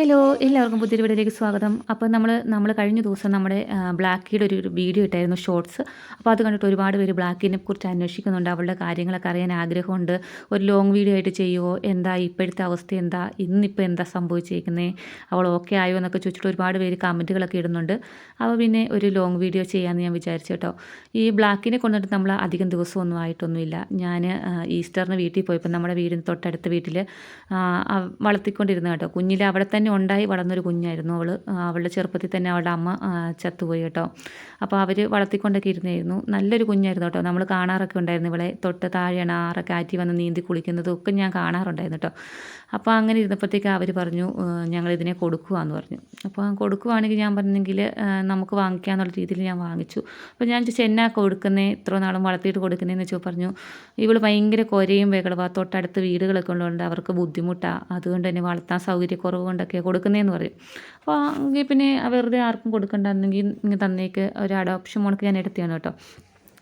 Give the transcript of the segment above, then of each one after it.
Hello എല്ലാവർക്കും പുതിയൊരു വീഡിയോയിലേക്ക് സ്വാഗതം. അപ്പോൾ നമ്മൾ നമ്മൾ കഴിഞ്ഞ ദിവസം നമ്മുടെ ബ്ലാക്കിയുടെ ഒരു വീഡിയോ ഇട്ടായിരുന്നു ഷോർട്സ്. അപ്പോൾ അത് കണ്ടിട്ട് ഒരുപാട് പേര് ബ്ലാക്കിനെ കുറിച്ച് അന്വേഷിക്കുന്നുണ്ട്. അവളുടെ കാര്യങ്ങളൊക്കെ അറിയാൻ ആഗ്രഹമുണ്ട്. ഒരു ലോങ് വീഡിയോ ആയിട്ട് ചെയ്യുമോ എന്താ ഇപ്പോഴത്തെ അവസ്ഥ? എന്താ ഇന്നിപ്പോൾ എന്താ സംഭവിച്ചിരിക്കുന്നത് അവൾ ഓക്കെ ആയോ എന്നൊക്കെ ചോദിച്ചിട്ട് ഒരുപാട് പേര് കമന്റുകളൊക്കെ ഇടുന്നുണ്ട്. അപ്പോൾ പിന്നെ ഒരു ലോങ് വീഡിയോ ചെയ്യാമെന്ന് ഞാൻ വിചാരിച്ചു കേട്ടോ. ഈ ബ്ലാക്കിനെ കൊണ്ടിട്ട് നമ്മൾ അധികം ദിവസമൊന്നും ആയിട്ടൊന്നുമില്ല. ഞാൻ ഈസ്റ്ററിന് വീട്ടിൽ പോയപ്പോൾ നമ്മുടെ വീടിന് തൊട്ടടുത്ത വീട്ടിൽ വളർത്തിക്കൊണ്ടിരുന്നു കേട്ടോ കുഞ്ഞിലെ അവിടെ തന്നെ ഉണ്ടായി വളർന്നൊരു കുഞ്ഞായിരുന്നു അവൾ അവളുടെ ചെറുപ്പത്തിൽ തന്നെ അവളുടെ അമ്മ ചത്തുപോയി കേട്ടോ. അപ്പോൾ അവർ വളർത്തിക്കൊണ്ടൊക്കെ ഇരുന്നായിരുന്നു. നല്ലൊരു കുഞ്ഞായിരുന്നു കേട്ടോ. നമ്മൾ കാണാറൊക്കെ ഉണ്ടായിരുന്നു ഇവളെ. തൊട്ട് താഴെയാണ് ആറൊക്കെ ആറ്റി വന്ന് നീന്തി കുളിക്കുന്നതും ഒക്കെ ഞാൻ കാണാറുണ്ടായിരുന്നു കേട്ടോ. അപ്പോൾ അങ്ങനെ ഇരുന്നപ്പോഴത്തേക്ക് അവർ പറഞ്ഞു ഞങ്ങൾ ഇതിനെ കൊടുക്കുകയെന്ന് പറഞ്ഞു. അപ്പോൾ കൊടുക്കുവാണെങ്കിൽ ഞാൻ പറഞ്ഞെങ്കിൽ നമുക്ക് വാങ്ങിക്കാമെന്നുള്ള രീതിയിൽ ഞാൻ വാങ്ങിച്ചു. അപ്പോൾ ഞാൻ ചോദിച്ചു എന്നാ കൊടുക്കുന്നേ? ഇത്ര നാളും വളർത്തിയിട്ട് കൊടുക്കുന്നതെന്ന് വെച്ചാൽ പറഞ്ഞു. ഇവൾ ഭയങ്കര കൊരയും ബഹളവാ തൊട്ടടുത്ത് വീടുകളൊക്കെ ഉള്ളതുകൊണ്ട് അവർക്ക് ബുദ്ധിമുട്ടാണ് അതുകൊണ്ട് തന്നെ വളർത്താൻ സൗകര്യക്കുറവ് കൊണ്ടൊക്കെ കൊടുക്കുന്നതെന്ന് പറയും. അപ്പോൾ എങ്കിൽ പിന്നെ വെറുതെ ആർക്കും കൊടുക്കണ്ടെന്നെങ്കിൽ ഇങ്ങനെ തന്നേക്ക് ഒരു അഡോപ്ഷൻ മോണക്ക് ഞാൻ എടുത്തതാണ് കേട്ടോ.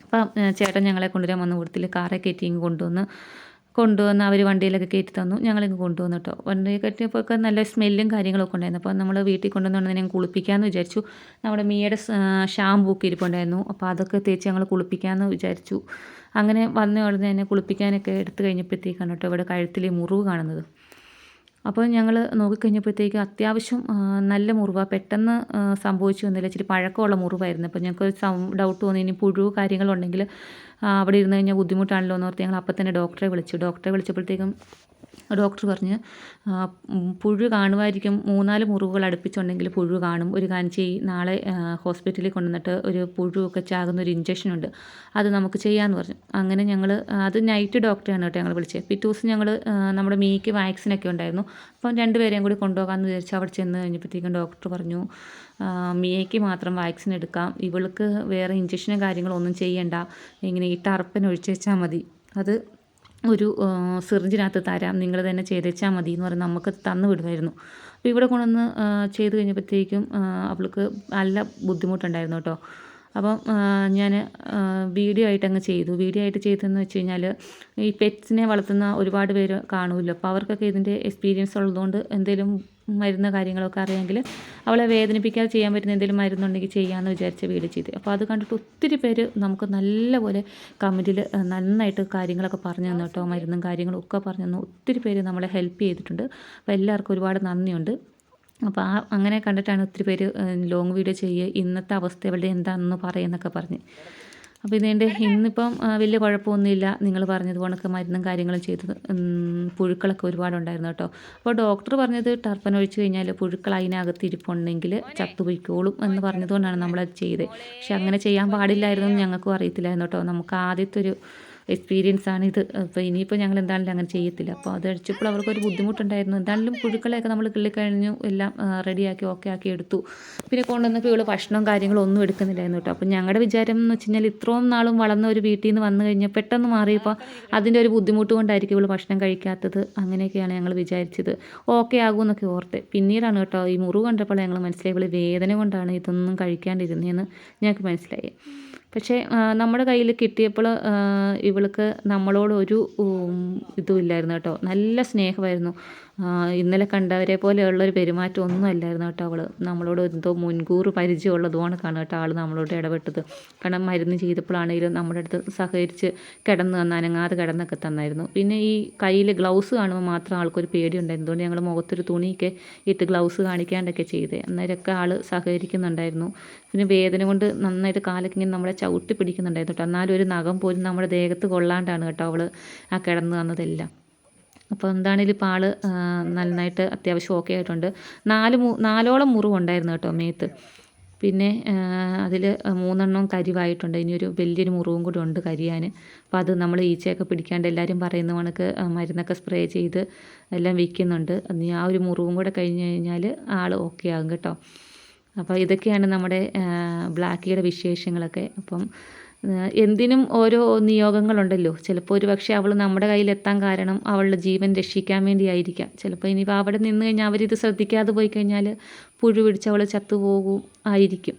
അപ്പം ചേട്ടൻ ഞങ്ങളെ കൊണ്ടുവരാൻ വന്ന കൂട്ടത്തിൽ കാറെ കയറ്റി ഇങ്ങ് കൊണ്ടുവന്ന് കൊണ്ടുവന്ന് അവർ വണ്ടിയിലൊക്കെ കയറ്റി തന്നു. ഞങ്ങളിങ്ങ് കൊണ്ടുവന്നു കേട്ടോ. വണ്ടി കയറ്റിയപ്പോൾ ഒക്കെ നല്ല സ്മെല്ലും കാര്യങ്ങളൊക്കെ ഉണ്ടായിരുന്നു. അപ്പോൾ നമ്മൾ വീട്ടിൽ കൊണ്ടുവന്നുകൊണ്ട് ഞാൻ കുളിപ്പിക്കാമെന്ന് വിചാരിച്ചു. നമ്മുടെ മീയുടെ ഷാമ്പൂ ഒക്കെ ഇരിപ്പുണ്ടായിരുന്നു. അപ്പോൾ അതൊക്കെ തേച്ച് ഞങ്ങൾ കുളിപ്പിക്കാമെന്ന് വിചാരിച്ചു. അങ്ങനെ വന്ന ഉടനെ തന്നെ കുളിപ്പിക്കാനൊക്കെ എടുത്തു കഴിഞ്ഞപ്പോഴത്തേക്കാണ് കേട്ടോ ഇവിടെ കഴുത്തിൽ മുറിവ് കാണുന്നത്. അപ്പോൾ ഞങ്ങൾ നോക്കിക്കഴിഞ്ഞപ്പോഴത്തേക്ക് അത്യാവശ്യം നല്ല മുറിവ. പെട്ടെന്ന് സംഭവിച്ചു വന്നില്ല. ഇച്ചിരി പഴക്കമുള്ള മുറിവായിരുന്നു. അപ്പോൾ ഞങ്ങൾക്ക് ഡൗട്ട് തോന്നി. ഇനി പുഴു കാര്യങ്ങളുണ്ടെങ്കിൽ അവിടെ ഇരുന്ന് കഴിഞ്ഞാൽ ബുദ്ധിമുട്ടാണല്ലോ എന്ന് ഓർത്ത് ഞങ്ങൾ അപ്പം തന്നെ ഡോക്ടറെ വിളിച്ചു. ഡോക്ടറെ വിളിച്ചപ്പോഴത്തേക്കും ഡോക്ടർ പറഞ്ഞ് പുഴു കാണുമായിരിക്കും മൂന്നാൽ മുറിവുകൾ അടുപ്പിച്ചുണ്ടെങ്കിൽ പുഴു കാണും. ഒരു കാര്യം ചെയ്യ് നാളെ ഹോസ്പിറ്റലിൽ കൊണ്ടുവന്നിട്ട് ഒരു പുഴുവൊക്കെ ചാകുന്ന ഒരു ഇഞ്ചക്ഷൻ ഉണ്ട്. അത് നമുക്ക് ചെയ്യാമെന്ന് പറഞ്ഞു. അങ്ങനെ ഞങ്ങൾ അത് നൈറ്റ് ഡോക്ടറെയാണ് കേട്ടോ ഞങ്ങൾ വിളിച്ചത്. പിറ്റേ ദിവസം ഞങ്ങൾ നമ്മുടെ മീക്ക് വാക്സിനൊക്കെ ഉണ്ടായിരുന്നു. അപ്പം രണ്ടുപേരെയും കൂടി കൊണ്ടുപോകാമെന്ന് വിചാരിച്ചു അവിടെ ചെന്ന് കഴിഞ്ഞപ്പോഴത്തേക്കും ഡോക്ടർ പറഞ്ഞു മിയയ്ക്ക് മാത്രം വാക്സിൻ എടുക്കാം. ഇവൾക്ക് വേറെ ഇഞ്ചക്ഷനും കാര്യങ്ങളൊന്നും ചെയ്യണ്ട. ഇങ്ങനെ ഈ ടർപ്പൻ ഒഴിച്ചു വെച്ചാൽ മതി. അത് ഒരു സിറിഞ്ചിനകത്ത് തരാം നിങ്ങൾ തന്നെ ചെയ്തേച്ചാൽ മതി എന്ന് പറഞ്ഞ് നമുക്ക് തന്നു വിടുമായിരുന്നു. അപ്പോൾ ഇവിടെ കൊണ്ടുവന്ന് ചെയ്ത് കഴിഞ്ഞപ്പോഴത്തേക്കും അവൾക്ക് നല്ല ബുദ്ധിമുട്ടുണ്ടായിരുന്നു കേട്ടോ. അപ്പം ഞാൻ വീഡിയോ ആയിട്ട് അങ്ങ് ചെയ്തു. വീഡിയോ ആയിട്ട് ചെയ്തതെന്ന് വെച്ച് കഴിഞ്ഞാൽ ഈ പെറ്റ്സിനെ വളർത്തുന്ന ഒരുപാട് പേര് കാണുമല്ലോ. അപ്പോൾ അവർക്കൊക്കെ ഇതിന്റെ എക്സ്പീരിയൻസ് ഉള്ളതുകൊണ്ട് എന്തെങ്കിലും മരുന്ന് കാര്യങ്ങളൊക്കെ അറിയാമെങ്കിൽ അവളെ വേദനിപ്പിക്കാതെ ചെയ്യാൻ പറ്റുന്ന എന്തെങ്കിലും മരുന്നുണ്ടെങ്കിൽ ചെയ്യാമെന്ന് വിചാരിച്ച വീഡിയോ ചെയ്ത്. അപ്പോൾ അത് കണ്ടിട്ട് ഒത്തിരി പേര് നമുക്ക് നല്ലപോലെ കമന്റിൽ നന്നായിട്ട് കാര്യങ്ങളൊക്കെ പറഞ്ഞു തന്നു കേട്ടോ. മരുന്നും കാര്യങ്ങളും ഒക്കെ പറഞ്ഞു തന്നു. ഒത്തിരി പേര് നമ്മളെ ഹെൽപ്പ് ചെയ്തിട്ടുണ്ട്. അപ്പോൾ എല്ലാവർക്കും ഒരുപാട് നന്ദിയുണ്ട്. അപ്പോൾ ആ അങ്ങനെ കണ്ടിട്ടാണ് ഒത്തിരി പേര് ലോങ് വീഡിയോ ചെയ്യുക ഇന്നത്തെ അവസ്ഥ അവളുടെ എന്താണെന്ന് പറയുന്നൊക്കെ പറഞ്ഞ്. അപ്പോൾ ഇതിന്റെ ഇന്നിപ്പം വലിയ കുഴപ്പമൊന്നുമില്ല. നിങ്ങൾ പറഞ്ഞത് പറഞ്ഞതുപോലൊക്കെ മരുന്നും കാര്യങ്ങളും ചെയ്തത് പുഴുക്കളൊക്കെ ഒരുപാടുണ്ടായിരുന്നു കേട്ടോ. അപ്പോൾ ഡോക്ടർ പറഞ്ഞത് ടർപ്പൻ ഒഴിച്ച് കഴിഞ്ഞാൽ പുഴുക്കൾ അതിനകത്ത് ഇരിപ്പുണ്ടെങ്കിൽ ചത്തുപോയിക്കോളും എന്ന് പറഞ്ഞതുകൊണ്ടാണ് നമ്മളത് ചെയ്തത്. പക്ഷെ അങ്ങനെ ചെയ്യാൻ പാടില്ലായിരുന്നു ഞങ്ങൾക്കും അറിയത്തില്ലായിരുന്നു കേട്ടോ. നമുക്ക് ആദ്യത്തെ ഒരു എക്സ്പീരിയൻസ് ആണ് ഇത് അപ്പോൾ ഇനിയിപ്പോൾ ഞങ്ങൾ എന്താണെങ്കിലും അങ്ങനെ ചെയ്യത്തില്ല. അപ്പോൾ അത് അടിച്ചപ്പോൾ അവർക്കൊരു ബുദ്ധിമുട്ടുണ്ടായിരുന്നു. എന്തായാലും പുഴുക്കളെയൊക്കെ നമ്മൾ കിള്ളിക്കഴിഞ്ഞു എല്ലാം റെഡിയാക്കി ഓക്കെ ആക്കി എടുത്തു. പിന്നെ കൊണ്ടുവന്നപ്പോൾ ഇവൾ ഭക്ഷണവും കാര്യങ്ങളും ഒന്നും എടുക്കുന്നില്ലായിരുന്നു കേട്ടോ. അപ്പോൾ ഞങ്ങളുടെ വിചാരം എന്ന് വെച്ച് കഴിഞ്ഞാൽ ഇത്രയും നാളും വളർന്ന ഒരു വീട്ടിൽ നിന്ന് വന്നു കഴിഞ്ഞാൽ പെട്ടെന്ന് മാറിയപ്പോൾ അതിന്റെ ഒരു ബുദ്ധിമുട്ട് കൊണ്ടായിരിക്കും ഇവൾ ഭക്ഷണം കഴിക്കാത്തത്. അങ്ങനെയൊക്കെയാണ് ഞങ്ങൾ വിചാരിച്ചത്. ഓക്കെ ആകുമെന്നൊക്കെ ഓർത്ത്. പിന്നീടാണ് കേട്ടോ ഈ മുറിവ് കണ്ടപ്പോൾ ഞങ്ങൾ മനസ്സിലായി. ഇവൾ വേദന കൊണ്ടാണ് ഇതൊന്നും കഴിക്കാണ്ടിരുന്നതെന്ന് ഞങ്ങൾക്ക് മനസ്സിലായി. പക്ഷേ നമ്മുടെ കയ്യിൽ കിട്ടിയപ്പോൾ ഇവൾക്ക് നമ്മളോട് ഒരു ഇതും ഇല്ലായിരുന്നു കേട്ടോ. നല്ല സ്നേഹമായിരുന്നു. ഇന്നലെ കണ്ടവരെ പോലെയുള്ളൊരു പെരുമാറ്റം ഒന്നും അല്ലായിരുന്നു കേട്ടോ അവൾ നമ്മളോട് എന്തോ മുൻകൂർ പരിചയമുള്ളതുമാണ് കാണുക കേട്ടോ ആൾ നമ്മളോട് ഇടപെട്ടത്. കാരണം മരുന്ന് ചെയ്തപ്പോഴാണെങ്കിലും നമ്മുടെ അടുത്ത് സഹകരിച്ച് കിടന്ന് തന്ന അനങ്ങാതെ കിടന്നൊക്കെ തന്നായിരുന്നു. പിന്നെ ഈ കയ്യിൽ ഗ്ലൗസ് കാണുമ്പോൾ മാത്രം ആൾക്കൊരു പേടിയുണ്ടായിരുന്നു അതുകൊണ്ട് ഞങ്ങൾ മുഖത്തൊരു തുണിയൊക്കെ ഇട്ട് ഗ്ലൗസ് കാണിക്കാണ്ടൊക്കെ ചെയ്തേ. അന്നേരമൊക്കെ ആൾ സഹകരിക്കുന്നുണ്ടായിരുന്നു. പിന്നെ വേദന കൊണ്ട് നന്നായിട്ട് കാലൊക്കെ ഇങ്ങനെ നമ്മളെ ചവിട്ടി പിടിക്കുന്നുണ്ടായിരുന്നു കേട്ടോ. എന്നാലും ഒരു നഖം പോലും നമ്മുടെ ദേഹത്ത് കൊള്ളാണ്ടാണ് കേട്ടോ അവൾ ആ കിടന്ന് തന്നതെല്ലാം അപ്പോൾ എന്താണേലും ഇപ്പോൾ ആൾ നന്നായിട്ട് അത്യാവശ്യം ഓക്കെ ആയിട്ടുണ്ട്. നാല് മു നാലോളം മുറിവുണ്ടായിരുന്നു കേട്ടോ മേത്ത്. പിന്നെ അതിൽ മൂന്നെണ്ണം കരിവായിട്ടുണ്ട്. ഇനിയൊരു വലിയൊരു മുറിവും കൂടി ഉണ്ട് കരിയാൻ അപ്പോൾ അത് നമ്മൾ ഈച്ചയൊക്കെ പിടിക്കാണ്ട് എല്ലാവരും പറയുന്ന കണക്ക് മരുന്നൊക്കെ സ്പ്രേ ചെയ്ത് എല്ലാം വിൽക്കുന്നുണ്ട് ആ ഒരു മുറിവും കൂടെ കഴിഞ്ഞ് കഴിഞ്ഞാൽ ആൾ ഓക്കെ ആകും കേട്ടോ. അപ്പോൾ ഇതൊക്കെയാണ് നമ്മുടെ ബ്ലാക്കിയുടെ വിശേഷങ്ങളൊക്കെ. അപ്പം എന്തിനും ഓരോ നിയോഗങ്ങളുണ്ടല്ലോ. ചിലപ്പോൾ ഒരു പക്ഷേ അവൾ നമ്മുടെ കയ്യിലെത്താൻ കാരണം അവളുടെ ജീവൻ രക്ഷിക്കാൻ വേണ്ടിയായിരിക്കാം. ചിലപ്പോൾ ഇനിയിപ്പോൾ അവിടെ നിന്ന് കഴിഞ്ഞാൽ അവരിത് ശ്രദ്ധിക്കാതെ പോയി കഴിഞ്ഞാൽ പുഴു പിടിച്ച് അവൾ ചത്തുപോകും ആയിരിക്കും.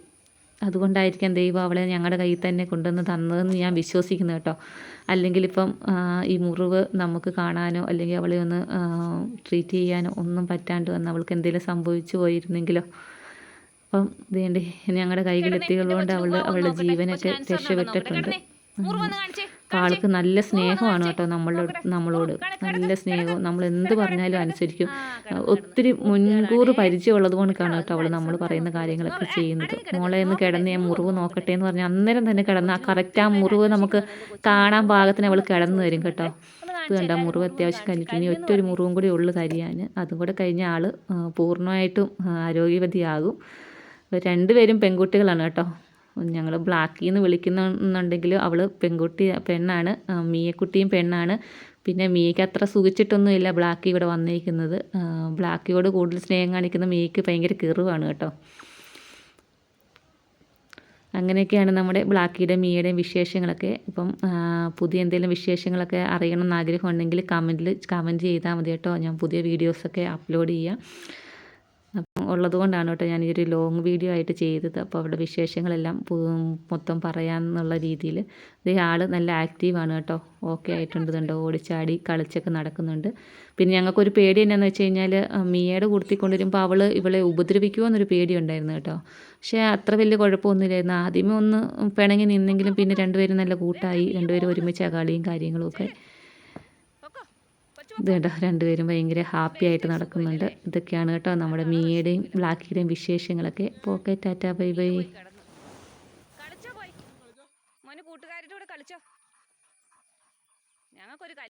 അതുകൊണ്ടായിരിക്കാം ദൈവം അവളെ ഞങ്ങളുടെ കയ്യിൽ തന്നെ കൊണ്ടുവന്ന് തന്നതെന്ന് ഞാൻ വിശ്വസിക്കുന്നു കേട്ടോ. അല്ലെങ്കിൽ ഇപ്പം ഈ മുറിവ് നമുക്ക് കാണാനോ അല്ലെങ്കിൽ അവളെ ഒന്ന് ട്രീറ്റ് ചെയ്യാനോ ഒന്നും പറ്റാണ്ട് വന്ന് അവൾക്ക് എന്തെങ്കിലും സംഭവിച്ചു പോയിരുന്നെങ്കിലോ. അപ്പം ഇതേണ്ടി ഞങ്ങളുടെ കൈകളിലെത്തിയതുകൊണ്ട് അവളുടെ അവളുടെ ജീവനൊക്കെ രക്ഷപ്പെട്ടിട്ടുണ്ട്. അപ്പം ആൾക്ക് നല്ല സ്നേഹമാണ് കേട്ടോ നമ്മളോട് നമ്മളോട്. നല്ല സ്നേഹവും നമ്മൾ എന്ത് പറഞ്ഞാലും അനുസരിക്കും. ഒത്തിരി മുൻകൂർ പരിചയമുള്ളത് കൊണ്ടാണ് കേട്ടോ അവൾ നമ്മൾ പറയുന്ന കാര്യങ്ങളൊക്കെ ചെയ്യുന്നത്. മോളെ ഒന്ന് കിടന്ന് ഞാൻ മുറിവ് നോക്കട്ടെ എന്ന് പറഞ്ഞാൽ അന്നേരം തന്നെ കിടന്ന് ആ കറക്റ്റ് ആ മുറിവ് നമുക്ക് കാണാൻ പാകത്തിന് അവൾ കിടന്നു വരും കേട്ടോ. ഇത് കണ്ട മുറിവ് അത്യാവശ്യം കഴിഞ്ഞിട്ട് ഇനി ഒറ്റ ഒരു മുറിവും കൂടി ഉള്ളു കരിയാൻ അതും കൂടെ കഴിഞ്ഞ ആൾ പൂർണമായിട്ടും ആരോഗ്യവതിയാകും രണ്ടുപേരും പെൺകുട്ടികളാണ് കേട്ടോ. ഞങ്ങൾ ബ്ലാക്കി എന്ന് വിളിക്കുന്നുണ്ടെങ്കിൽ അവൾ പെൺകുട്ടി പെണ്ണാണ്. മീയക്കുട്ടിയും പെണ്ണാണ്. പിന്നെ മീയ്ക്ക് അത്ര സുഖിച്ചിട്ടൊന്നുമില്ല ബ്ലാക്കി ഇവിടെ വന്നിരിക്കുന്നത് ബ്ലാക്കിയോട് കൂടുതൽ സ്നേഹം കാണിക്കുന്ന മിയയ്ക്ക് ഭയങ്കര കിറുവാണ് കേട്ടോ. അങ്ങനെയൊക്കെയാണ് നമ്മുടെ ബ്ലാക്കിയുടെ മീയുടെയും വിശേഷങ്ങളൊക്കെ. ഇപ്പം പുതിയ എന്തെങ്കിലും വിശേഷങ്ങളൊക്കെ അറിയണം എന്ന് ആഗ്രഹമുണ്ടെങ്കിൽ കമന്റിൽ കമന്റ് ചെയ്താൽ മതി കേട്ടോ. ഞാൻ പുതിയ വീഡിയോസൊക്കെ അപ്ലോഡ് ചെയ്യാം. അപ്പം ഉള്ളത് കൊണ്ടാണ് കേട്ടോ ഞാൻ ഈ ഒരു ലോങ് വീഡിയോ ആയിട്ട് ചെയ്തത്. അപ്പോൾ അവിടെ വിശേഷങ്ങളെല്ലാം മൊത്തം പറയാമെന്നുള്ള രീതിയിൽ. ഇതേ ആൾ നല്ല ആക്റ്റീവാണ് കേട്ടോ. ഓക്കെ ആയിട്ടുണ്ട് കണ്ടോ? ഓടിച്ചാടി കളിച്ചൊക്കെ നടക്കുന്നുണ്ട്. പിന്നെ ഞങ്ങൾക്കൊരു പേടി എന്നാന്ന് വെച്ച് കഴിഞ്ഞാൽ മിയയുടെ കൂടത്തി കൊണ്ടുവരുമ്പോൾ അവൾ ഇവളെ ഉപദ്രവിക്കുമോ എന്നൊരു പേടി ഉണ്ടായിരുന്നു കേട്ടോ. പക്ഷേ അത്ര വലിയ കുഴപ്പമൊന്നുമില്ലായിരുന്നു. ആദ്യമേ ഒന്ന് പിണങ്ങി നിന്നെങ്കിലും പിന്നെ രണ്ടുപേരും നല്ല കൂട്ടായി രണ്ടുപേരും ഒരുമിച്ച് അകാളിയും കാര്യങ്ങളും ഒക്കെ ഇത് കേട്ടോ രണ്ടുപേരും ഭയങ്കര ഹാപ്പി ആയിട്ട് നടക്കുന്നുണ്ട്. ഇതൊക്കെയാണ് കേട്ടോ നമ്മുടെ മീയുടെയും ബ്ലാക്കിയുടെയും വിശേഷങ്ങളൊക്കെ. Okay tata bye bye. കളിച്ചോ പോയി. കൂട്ടുകാരുടെ കൂടെ കളിച്ചോ. ഞങ്ങൾക്കൊരു